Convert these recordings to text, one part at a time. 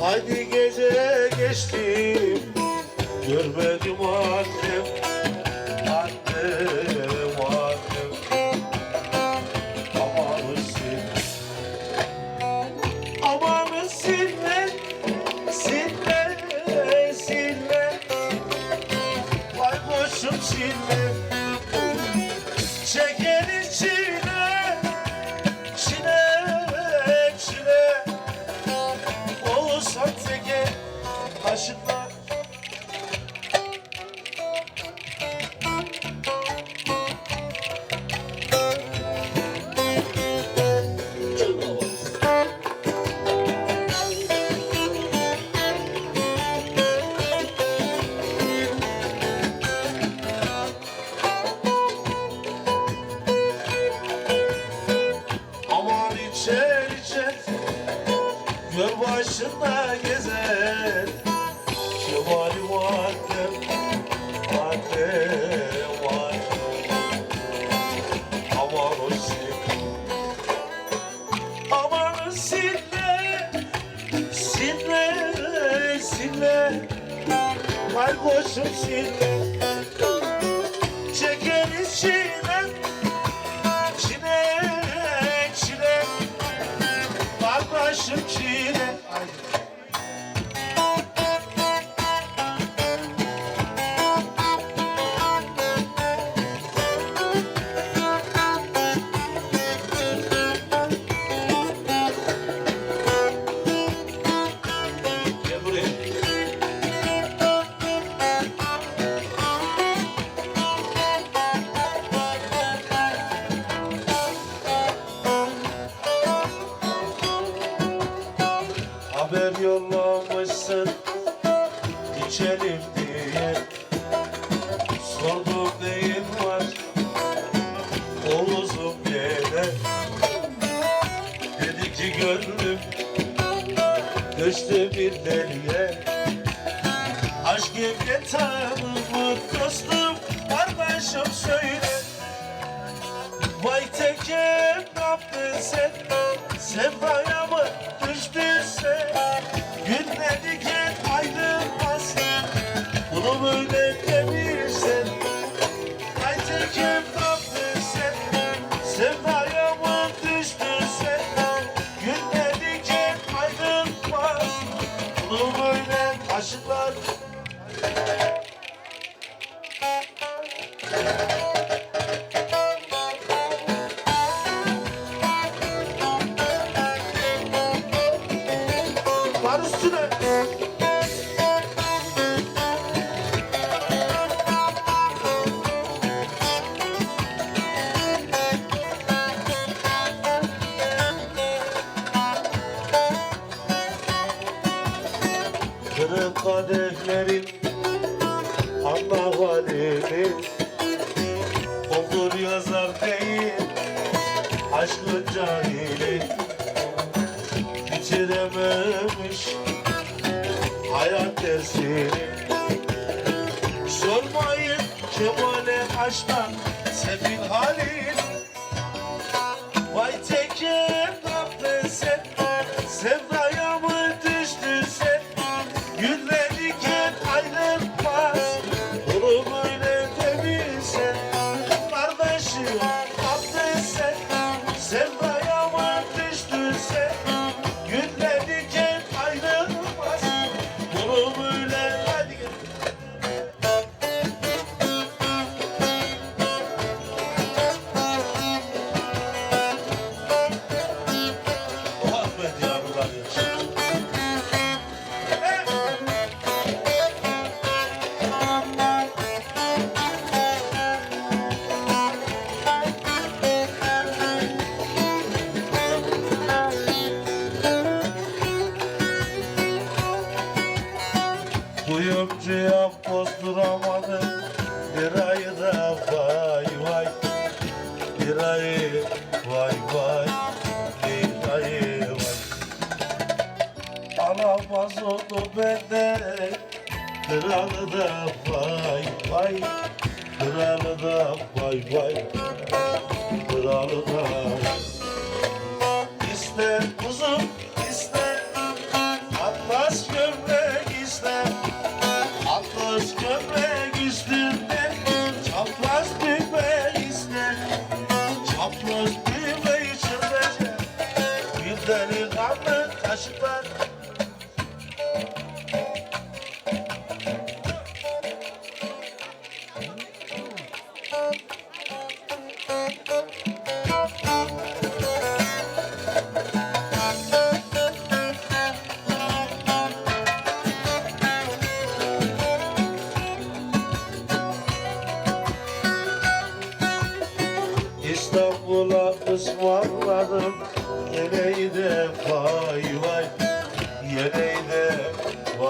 Haydi gece geçti. Görmedim annem. başında gezer. Kemali vardır, vardır, vardır. Aman o sinne, aman o sinne. Sinne, sinne, kalp boşum sinne. düştüm Düştü bir deliye. Aşk evde tanımı dostum. Kardeşim söyle. Vay teke ne yaptın sen? Sefaya mı düştün sen? Günleri gel Şevale aşktan sefil halin Kral da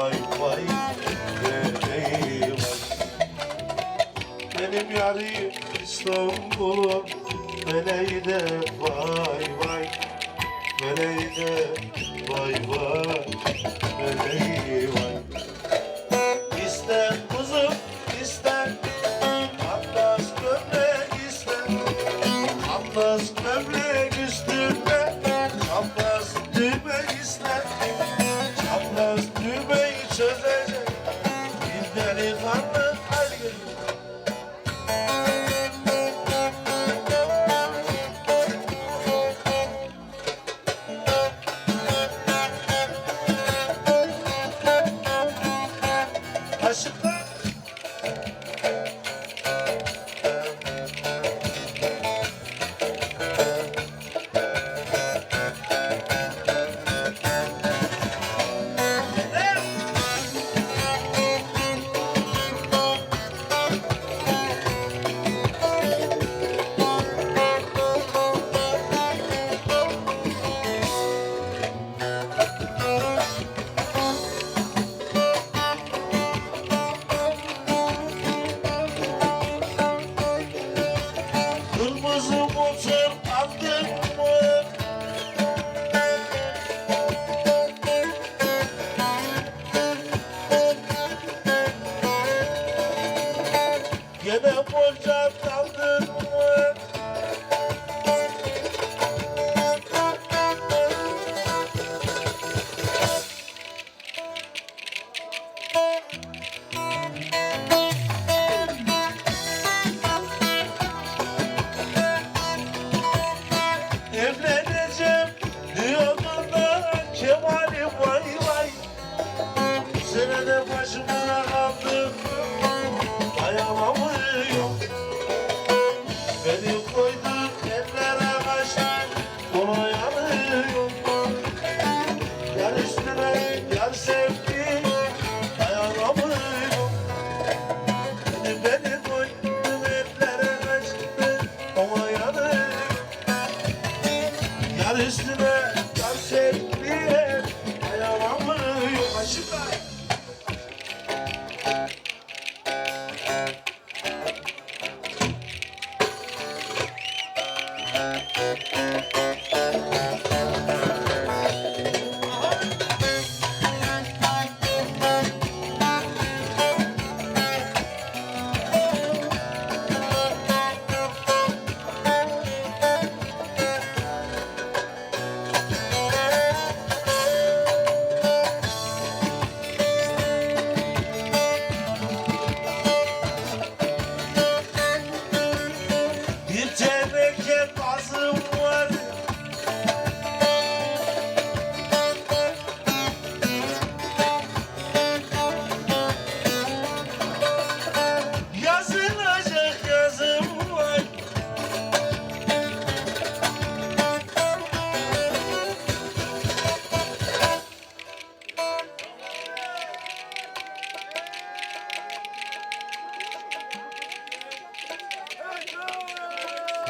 vay vay Benim yarim İstanbul'u Meleğine vay vay. Meleğine vay vay Meleğine vay. was a water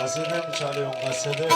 Kasede mi çalıyorsun kasede?